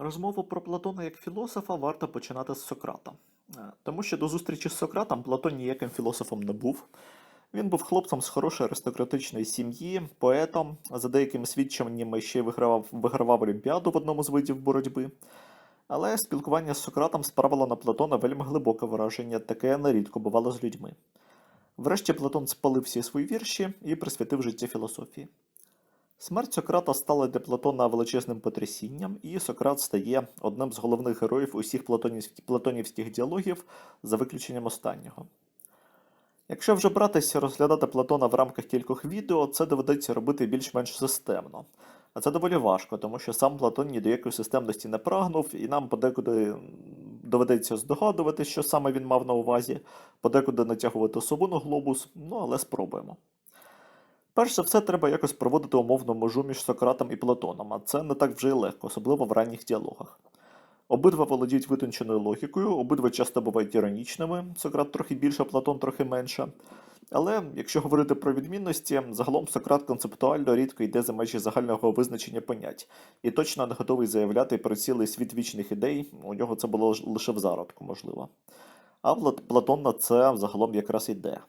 Розмову про Платона як філософа варто починати з Сократа. Е, Тому що до зустрічі з Сократом Платон ніяким філософом не був. Він був хлопцем з хорошої аристократичної сім'ї, поетом, за деякими свідченнями ще вигравав, вигравав Олімпіаду в одному з видів боротьби. Але спілкування з Сократом справило на Платона вельми глибоке враження, таке нерідко бувало з людьми. Врешті Платон спалив всі свої вірші і присвятив життя філософії. Смерть Сократа стала для Платона величезним потрясінням, і Сократ стає одним з головних героїв усіх платонівських, діалогів за виключенням останнього. Якщо вже братися розглядати Платона в рамках кількох відео, це доведеться робити більш-менш системно. А це доволі важко, тому що сам Платон ні до якої системності не прагнув, і нам подекуди доведеться здогадувати, що саме він мав на увазі, подекуди натягувати сову на глобус, ну але спробуємо. Перш за все, треба якось проводити умовну межу між Сократом і Платоном, а це не так вже й легко, особливо в ранніх діалогах. Обидва володіють витонченою логікою, обидва часто бувають іронічними, Сократ трохи більше, Платон трохи менше. Але якщо говорити про відмінності, загалом Сократ концептуально рідко йде за межі загального визначення понять, і точно не готовий заявляти про цілий світ вічних ідей, у нього це було лише в зародку, можливо. А Пла- Платон на це загалом якраз йде.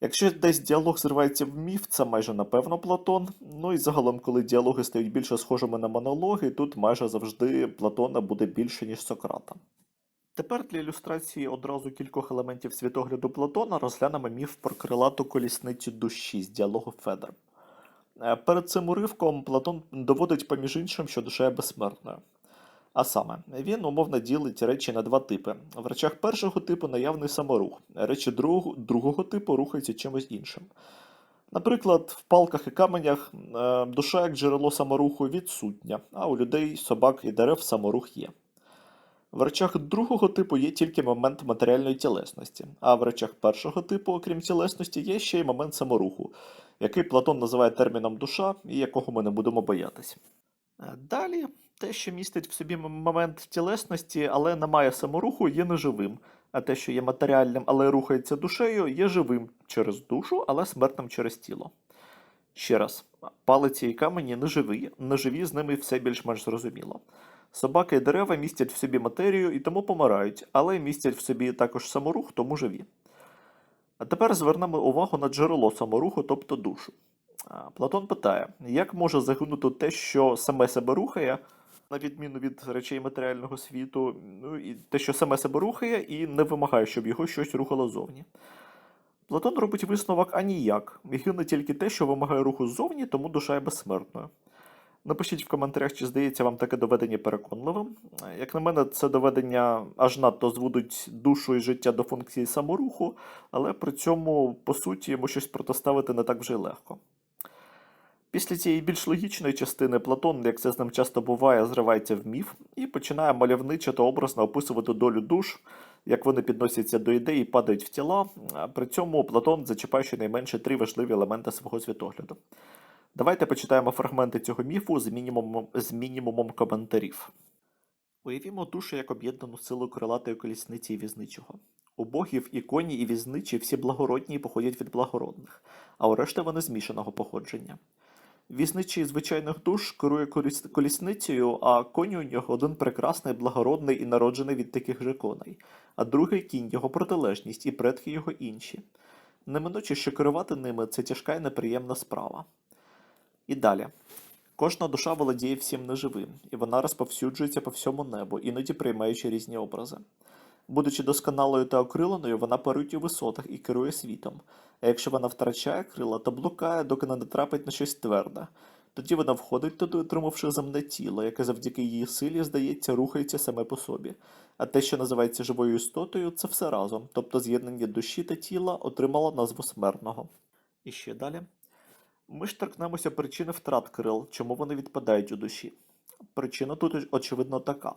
Якщо десь діалог зривається в міф, це майже напевно Платон. Ну і загалом, коли діалоги стають більше схожими на монологи, тут майже завжди Платона буде більше, ніж Сократа. Тепер для ілюстрації одразу кількох елементів світогляду Платона розглянемо міф про крилату колісницю душі з діалогу Федер. Е, Перед цим уривком Платон доводить поміж іншим, що душа є безсмертною. А саме, він умовно ділить речі на два типи. В речах першого типу наявний саморух, речі другого, другого типу рухаються чимось іншим. Наприклад, в палках і каменях е, душа як джерело саморуху відсутня, а у людей, собак і дерев саморух є. В речах другого типу є тільки момент матеріальної тілесності, а в речах першого типу, окрім тілесності, є ще й момент саморуху, який Платон називає терміном душа і якого ми не будемо боятись. Е, Далі, те, що містить в собі момент тілесності, але не має саморуху, є неживим. А те, що є матеріальним, але рухається душею, є живим через душу, але смертним через тіло. Ще раз, палиці і камені неживі, неживі з ними все більш-менш зрозуміло. Собаки і дерева містять в собі матерію і тому помирають, але містять в собі також саморух, тому живі. А тепер звернемо увагу на джерело саморуху, тобто душу. Платон питає, як може загинути те, що саме себе рухає, на відміну від речей матеріального світу, ну і те, що саме себе рухає, і не вимагає, щоб його щось рухало зовні. Платон робить висновок а ніяк. Гине тільки те, що вимагає руху ззовні, тому душа є безсмертною. Напишіть в коментарях, чи здається вам таке доведення переконливим. Як на мене, це доведення аж надто зводить душу і життя до функції саморуху, але при цьому, по суті, йому щось протиставити не так вже й легко. Після цієї більш логічної частини Платон, як це з ним часто буває, зривається в міф і починає мальовничо та образно описувати долю душ, як вони підносяться до ідей і падають в тіла. При цьому Платон зачіпає щонайменше три важливі елементи свого світогляду. Давайте почитаємо фрагменти цього міфу з мінімумом, з мінімумом коментарів. Уявімо душу як об'єднану силу крилатої колісниці і візничого. У богів і коні, і візничі всі благородні і походять від благородних, а у решти вони змішаного походження. Візничий звичайних душ керує колісницею, а коні у нього один прекрасний, благородний і народжений від таких же коней, а другий кінь його протилежність і предки його інші. Неминуче, що керувати ними це тяжка і неприємна справа. І далі. Кожна душа володіє всім неживим, і вона розповсюджується по всьому небу, іноді приймаючи різні образи. Будучи досконалою та окриленою, вона парить у висотах і керує світом. А якщо вона втрачає крила, то блукає, доки не натрапить на щось тверде. Тоді вона входить туди, отримавши земне тіло, яке завдяки її силі, здається, рухається саме по собі. А те, що називається живою істотою, це все разом, тобто з'єднання душі та тіла отримало назву смертного. І ще далі. Ми ж торкнемося причини втрат крил, чому вони відпадають у душі. Причина тут очевидно така.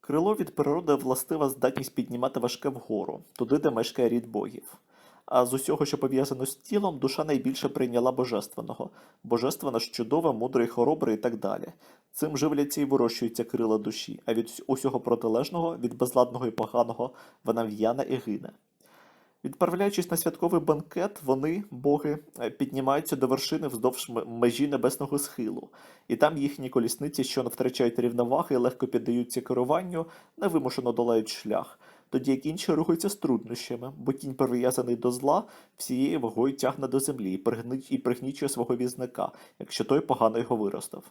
Крило від природи властива здатність піднімати важке вгору, туди, де мешкає рід богів. А з усього, що пов'язано з тілом, душа найбільше прийняла божественного. Божественно ж чудове, мудре і хоробре і так далі. Цим живляться і вирощуються крила душі, а від усього протилежного, від безладного і поганого, вона в'яна і гине. Відправляючись на святковий банкет, вони, боги, е, піднімаються до вершини вздовж межі небесного схилу, і там їхні колісниці, що не втрачають рівноваги, легко піддаються керуванню, невимушено долають шлях, тоді як інші рухаються з труднощами, бо кінь прив'язаний до зла всією вагою тягне до землі і і пригнічує свого візника, якщо той погано його виростив.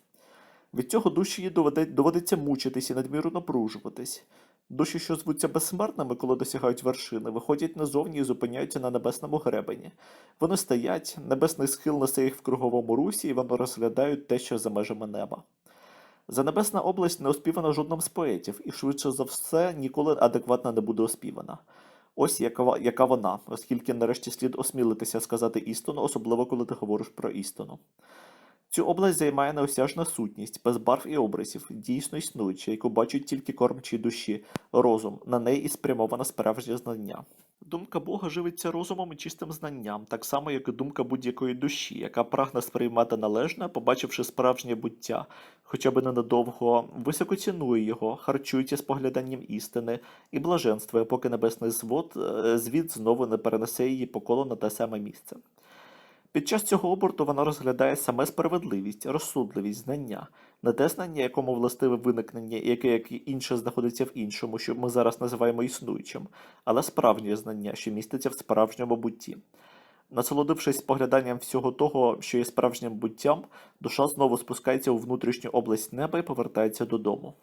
Від цього душі їй доведе- доводиться мучитись і надміру напружуватись. Душі, що звуться безсмертними, коли досягають вершини, виходять назовні і зупиняються на небесному гребені. Вони стоять, небесний схил несе їх в круговому русі, і вони розглядають те, що за межами неба. Занебесна область не оспівана жодним з поетів, і швидше за все ніколи адекватно не буде оспівана. Ось яка, яка вона, оскільки нарешті слід осмілитися сказати істину, особливо коли ти говориш про істину. Цю область займає неосяжна сутність, без барв і образів, дійсно існуюча, яку бачать тільки кормчі душі, розум, на неї і спрямоване справжнє знання. Думка Бога живиться розумом і чистим знанням, так само, як і думка будь-якої душі, яка прагне сприймати належне, побачивши справжнє буття, хоча б ненадовго, високо цінує його, харчується спогляданням істини і блаженствує, поки небесний звод, е, звід знову не перенесе її по колу на те саме місце. Під час цього оборту вона розглядає саме справедливість, розсудливість, знання, не те знання, якому властиве виникнення, яке як інше знаходиться в іншому, що ми зараз називаємо існуючим, але справжнє знання, що міститься в справжньому бутті. Насолодившись спогляданням всього того, що є справжнім буттям, душа знову спускається у внутрішню область неба і повертається додому.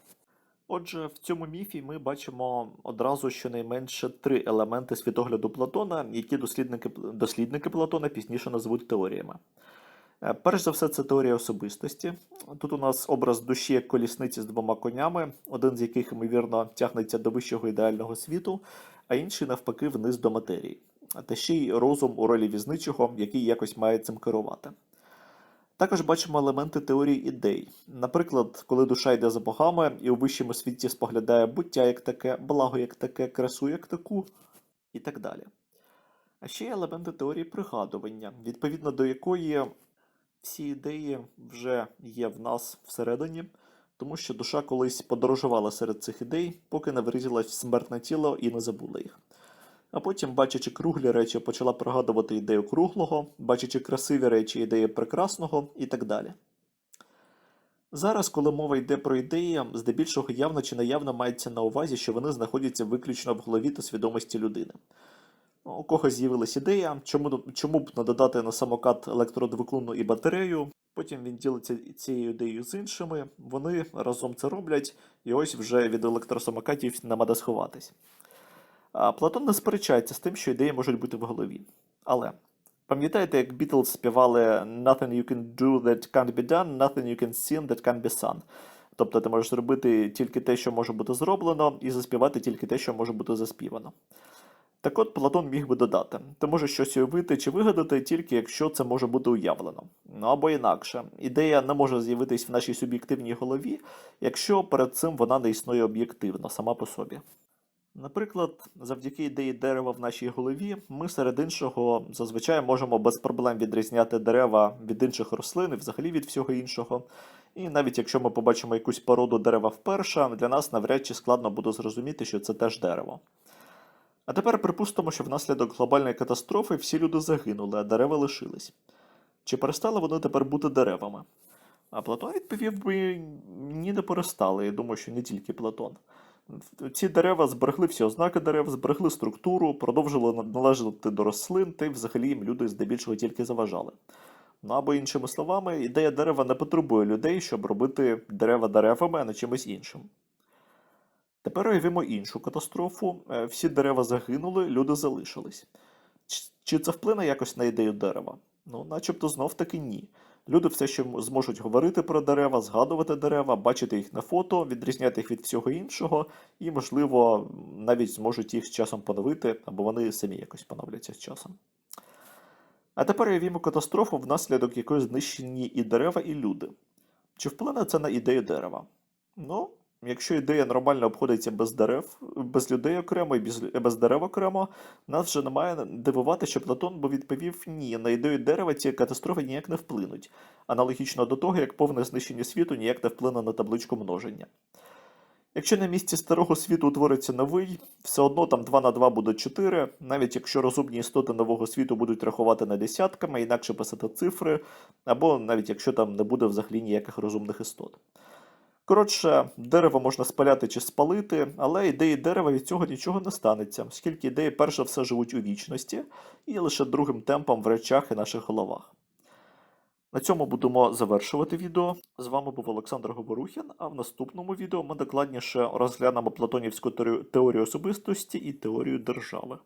Отже, в цьому міфі ми бачимо одразу щонайменше три елементи світогляду Платона, які дослідники, дослідники Платона пізніше назвуть теоріями. Е, Перш за все, це теорія особистості. Тут у нас образ душі як колісниці з двома конями, один з яких, ймовірно, тягнеться до вищого ідеального світу, а інший, навпаки, вниз до матерії. Та ще й розум у ролі візничого, який якось має цим керувати. Також бачимо елементи теорії ідей. Наприклад, коли душа йде за богами і у вищому світі споглядає буття як таке, благо як таке, красу як таку і так далі. А ще є елементи теорії пригадування, відповідно до якої всі ідеї вже є в нас всередині, тому що душа колись подорожувала серед цих ідей, поки не вирізалась смертне тіло і не забула їх. А потім, бачачи круглі речі, почала пригадувати ідею круглого, бачачи красиві речі, ідею прекрасного і так далі. Зараз, коли мова йде про ідеї, здебільшого явно чи неявно мається на увазі, що вони знаходяться виключно в голові та свідомості людини. У когось з'явилась ідея, чому, чому б не додати на самокат електродвиклунну і батарею. Потім він ділиться цією ідеєю з іншими, вони разом це роблять, і ось вже від електросамокатів нема де сховатись. Платон не сперечається з тим, що ідеї можуть бути в голові. Але пам'ятаєте, як Бітлз співали Nothing you can do that can't be done, nothing you can sing that can't be sung. Тобто ти можеш зробити тільки те, що може бути зроблено, і заспівати тільки те, що може бути заспівано. Так от Платон міг би додати: ти можеш щось уявити чи вигадати тільки якщо це може бути уявлено. Ну або інакше, ідея не може з'явитись в нашій суб'єктивній голові, якщо перед цим вона не існує об'єктивно сама по собі. Наприклад, завдяки ідеї дерева в нашій голові, ми серед іншого зазвичай можемо без проблем відрізняти дерева від інших рослин і взагалі від всього іншого. І навіть якщо ми побачимо якусь породу дерева вперше, для нас навряд чи складно буде зрозуміти, що це теж дерево. А тепер припустимо, що внаслідок глобальної катастрофи всі люди загинули, а дерева лишились. Чи перестали вони тепер бути деревами? А Платон відповів би ні, не перестали. Я думаю, що не тільки Платон. Ці дерева зберегли всі ознаки дерев, зберегли структуру, продовжили належати до рослин, та й взагалі їм люди здебільшого тільки заважали. Ну або іншими словами, ідея дерева не потребує людей, щоб робити дерева деревами, а не чимось іншим. Тепер уявімо іншу катастрофу. Е, Всі дерева загинули, люди залишились. Чи це вплине якось на ідею дерева? Ну, начебто знов таки ні. Люди все ще зможуть говорити про дерева, згадувати дерева, бачити їх на фото, відрізняти їх від всього іншого, і, можливо, навіть зможуть їх з часом поновити, або вони самі якось поновляться з часом. А тепер уявімо катастрофу, внаслідок якої знищені і дерева, і люди. Чи вплине це на ідею дерева? Ну, якщо ідея нормально обходиться без дерев, без людей окремо і без, дерев окремо, нас вже немає дивувати, що Платон би відповів ні, на ідею дерева ці катастрофи ніяк не вплинуть, аналогічно до того, як повне знищення світу ніяк не вплине на табличку множення. Якщо на місці старого світу утвориться новий, все одно там 2 на 2 буде 4, навіть якщо розумні істоти нового світу будуть рахувати не десятками, інакше писати цифри, або навіть якщо там не буде взагалі ніяких розумних істот. Коротше, дерево можна спаляти чи спалити, але ідеї дерева від цього нічого не станеться, оскільки ідеї перше все живуть у вічності і лише другим темпом в речах і наших головах. На цьому будемо завершувати відео. З вами був Олександр Говорухін, а в наступному відео ми докладніше розглянемо платонівську теорію- особистості і теорію держави.